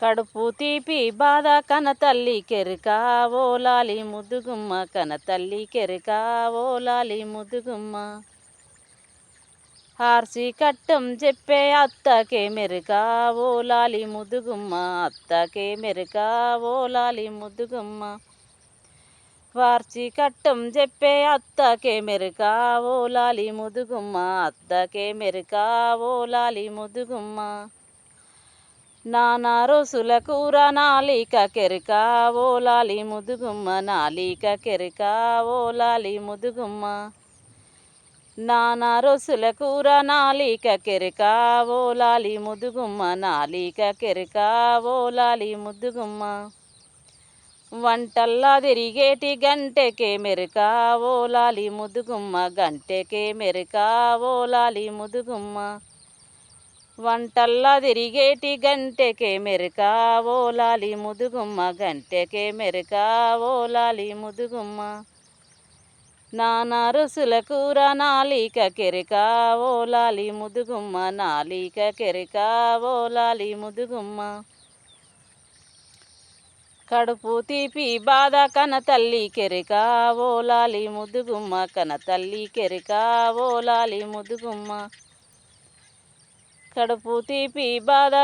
కడుపు తీపి బాధ కన తల్లి కెరక ఓ లాలి ముద్దుగుమ్మ కన తల్లి కెరక ఓ లాలి ముద్దుగుమ్మ హార్సి కట్టం చెప్పే అత్తకే మెరక ఓ లాలి ముద్దుగుమ్మ అత్తకే మెరక ఓ లాలి ముద్దుగుమ్మ వార్చి కట్టం చెప్పే అత్తకే మెరక ఓ లాలి ముదుగుమ్మ అత్తకే మెరక ఓ లాలి ముదుగుమ్మ. నానా రోజుల కూర నాలిక కెరక ఓలాలి ముదుగుమ్మ నాలిక కెరక ఓలాలి ముదుగుమ్మ. నానా రోజుల కూర నాలిక కెరక ఓలాలి ముదుగుమ్మ నాలిక కెరక ఓలాలి ముదుగుమ్మ. వంటల్లా తిరిగేటి గంటెకే మెరక ఓలాలి ముదుగుమ్మ గంటెకే మెరక ఓ ముదుగుమ్మ. వంటల్లా తిరిగేటి గంటెకే మెరకా ఓలాలి ముదుగుమ్మ గంటెకే మెరకా ఓలాలి ముదుగుమ్మ. నానా రుసుల కూర నాలిక కెరక ఓలాలి ముదుగుమ్మ నాలిక కెరక ఓలాలి ముదుగుమ్మ. కడుపు తీపి బాధ కన తల్లి కెరకా ఓలాలి ముదుగుమ్మ కన తల్లి కెరకా ఓలాలి ముదుగుమ్మ. కడుపు తీపి బాధ